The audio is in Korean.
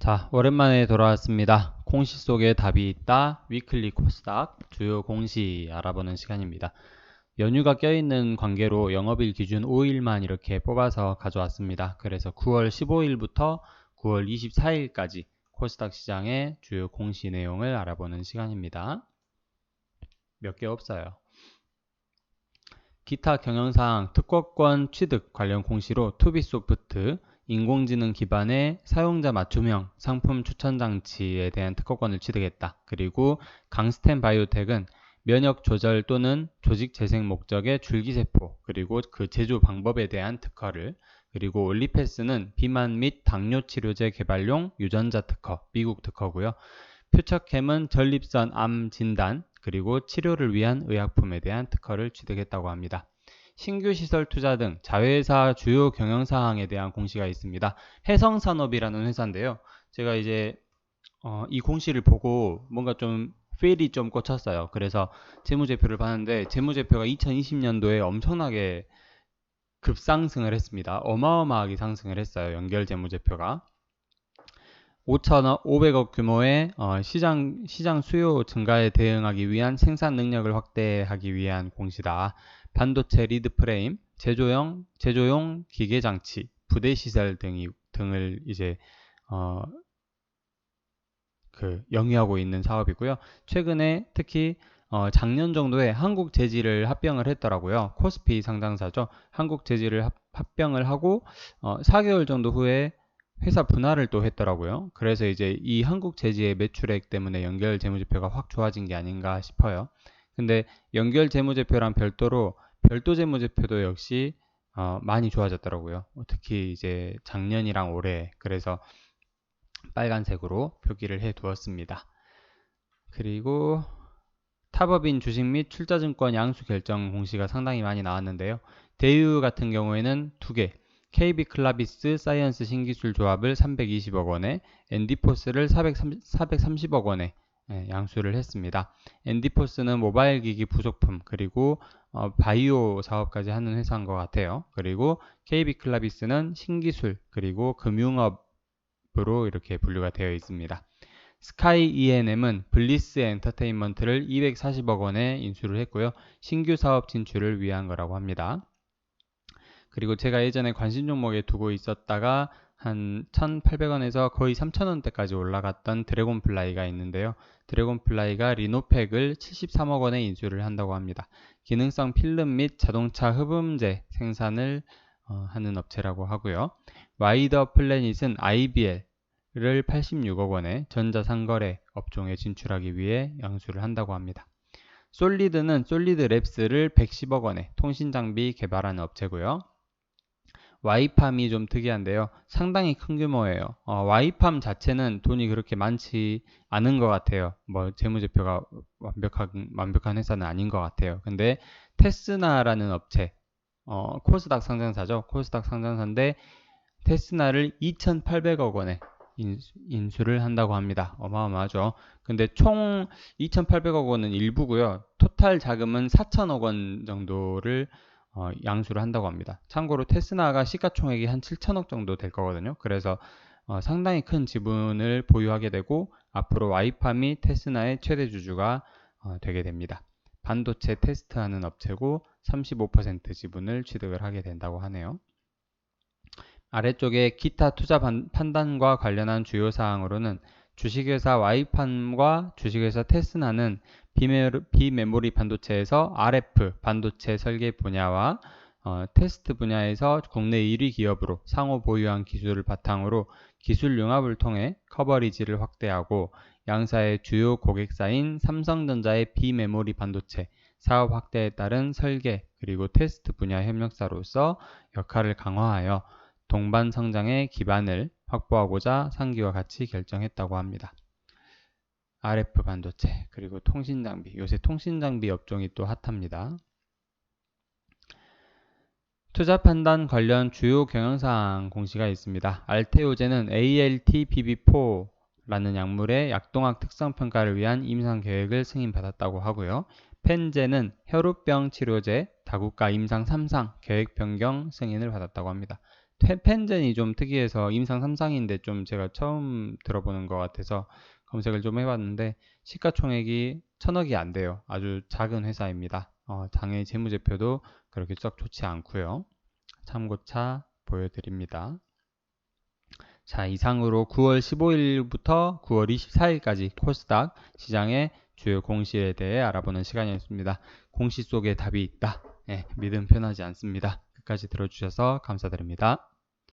자, 오랜만에 돌아왔습니다. 공시 속에 답이 있다. 위클리 코스닥 주요 공시 알아보는 시간입니다. 연휴가 껴있는 관계로 영업일 기준 5일만 이렇게 뽑아서 가져왔습니다. 그래서 9월 15일부터 9월 24일까지 코스닥 시장의 주요 공시 내용을 알아보는 시간입니다. 몇 개 없어요. 기타 경영상 특허권 취득 관련 공시로 투비소프트 인공지능 기반의 사용자 맞춤형 상품 추천 장치에 대한 특허권을 취득했다. 그리고 강스텐 바이오텍은 면역 조절 또는 조직 재생 목적의 줄기세포 그리고 그 제조 방법에 대한 특허를 그리고 올리패스는 비만 및 당뇨 치료제 개발용 유전자 특허 미국 특허고요. 표척캠은 전립선 암 진단 그리고 치료를 위한 의약품에 대한 특허를 취득했다고 합니다. 신규 시설 투자 등 자회사 주요 경영 사항에 대한 공시가 있습니다. 해성산업이라는 회사인데요. 제가 이제 어, 이 공시를 보고 뭔가 좀 필이 좀 꽂혔어요. 그래서 재무제표를 봤는데 재무제표가 2020년도에 엄청나게 급상승을 했습니다. 어마어마하게 상승을 했어요. 연결 재무제표가. 5천억, 500억 규모의 어, 시장, 시장 수요 증가에 대응하기 위한 생산 능력을 확대하기 위한 공시다. 반도체 리드 프레임, 제조용, 제조용 기계 장치, 부대 시설 등이, 등을 이제 어, 그 영위하고 있는 사업이고요. 최근에 특히 어, 작년 정도에 한국 재질을 합병을 했더라고요. 코스피 상장사죠. 한국 재질을 합, 합병을 하고 어, 4개월 정도 후에 회사 분할을 또 했더라고요. 그래서 이제 이 한국 재지의 매출액 때문에 연결 재무제표가 확 좋아진 게 아닌가 싶어요. 근데 연결 재무제표랑 별도로 별도 재무제표도 역시 어, 많이 좋아졌더라고요. 특히 이제 작년이랑 올해 그래서 빨간색으로 표기를 해 두었습니다. 그리고 탑업인 주식 및 출자증권 양수 결정 공시가 상당히 많이 나왔는데요. 대유 같은 경우에는 두 개, KB 클라비스 사이언스 신기술 조합을 320억 원에, 엔디포스를 430, 430억 원에 예, 양수를 했습니다. 엔디포스는 모바일 기기 부속품 그리고 어, 바이오 사업까지 하는 회사인 것 같아요. 그리고 KB 클라비스는 신기술 그리고 금융업으로 이렇게 분류가 되어 있습니다. 스카이 E&M은 블리스 엔터테인먼트를 240억 원에 인수를 했고요. 신규 사업 진출을 위한 거라고 합니다. 그리고 제가 예전에 관심 종목에 두고 있었다가 한 1,800원에서 거의 3,000원대까지 올라갔던 드래곤플라이가 있는데요. 드래곤플라이가 리노팩을 73억 원에 인수를 한다고 합니다. 기능성 필름 및 자동차 흡음재 생산을 어, 하는 업체라고 하고요. 와이더 플래닛은 IBL을 86억 원에 전자상거래 업종에 진출하기 위해 양수를 한다고 합니다. 솔리드는 솔리드 랩스를 110억 원에 통신장비 개발하는 업체고요. 와이팜이 좀 특이한데요. 상당히 큰 규모예요. 어, 와이팜 자체는 돈이 그렇게 많지 않은 것 같아요. 뭐 재무제표가 완벽한 완벽한 회사는 아닌 것 같아요. 근데 테스나라는 업체, 어, 코스닥 상장사죠. 코스닥 상장사인데 테스나를 2,800억 원에 인수, 를 한다고 합니다. 어마어마하죠. 근데 총 2,800억 원은 일부고요. 토탈 자금은 4천억 원 정도를 어, 양수를 한다고 합니다. 참고로 테스나가 시가총액이 한 7천억 정도 될 거거든요. 그래서 어, 상당히 큰 지분을 보유하게 되고 앞으로 와이팜이 테스나의 최대 주주가 어, 되게 됩니다. 반도체 테스트하는 업체고 35% 지분을 취득을 하게 된다고 하네요. 아래쪽에 기타 투자 판단과 관련한 주요 사항으로는 주식회사 와이팜과 주식회사 테스나는 비메모리 반도체에서 RF 반도체 설계 분야와 어, 테스트 분야에서 국내 1위 기업으로 상호 보유한 기술을 바탕으로 기술 융합을 통해 커버리지를 확대하고 양사의 주요 고객사인 삼성전자의 비메모리 반도체 사업 확대에 따른 설계 그리고 테스트 분야 협력사로서 역할을 강화하여 동반 성장의 기반을 확보하고자 상기와 같이 결정했다고 합니다. RF 반도체 그리고 통신 장비 요새 통신 장비 업종이 또 핫합니다. 투자 판단 관련 주요 경영사항 공시가 있습니다. 알테오제는 ALT-BB4라는 약물의 약동학 특성 평가를 위한 임상 계획을 승인받았다고 하고요. 펜제는 혈우병 치료제 다국가 임상 3상 계획 변경 승인을 받았다고 합니다. 펜젠이 좀 특이해서 임상 3상인데 좀 제가 처음 들어보는 것 같아서 검색을 좀 해봤는데 시가총액이 천억이 안 돼요. 아주 작은 회사입니다. 어, 장애 재무제표도 그렇게 썩 좋지 않고요. 참고차 보여드립니다. 자, 이상으로 9월 15일부터 9월 24일까지 코스닥 시장의 주요 공시에 대해 알아보는 시간이었습니다. 공시 속에 답이 있다. 예, 믿음 편하지 않습니다. 끝까지 들어주셔서 감사드립니다.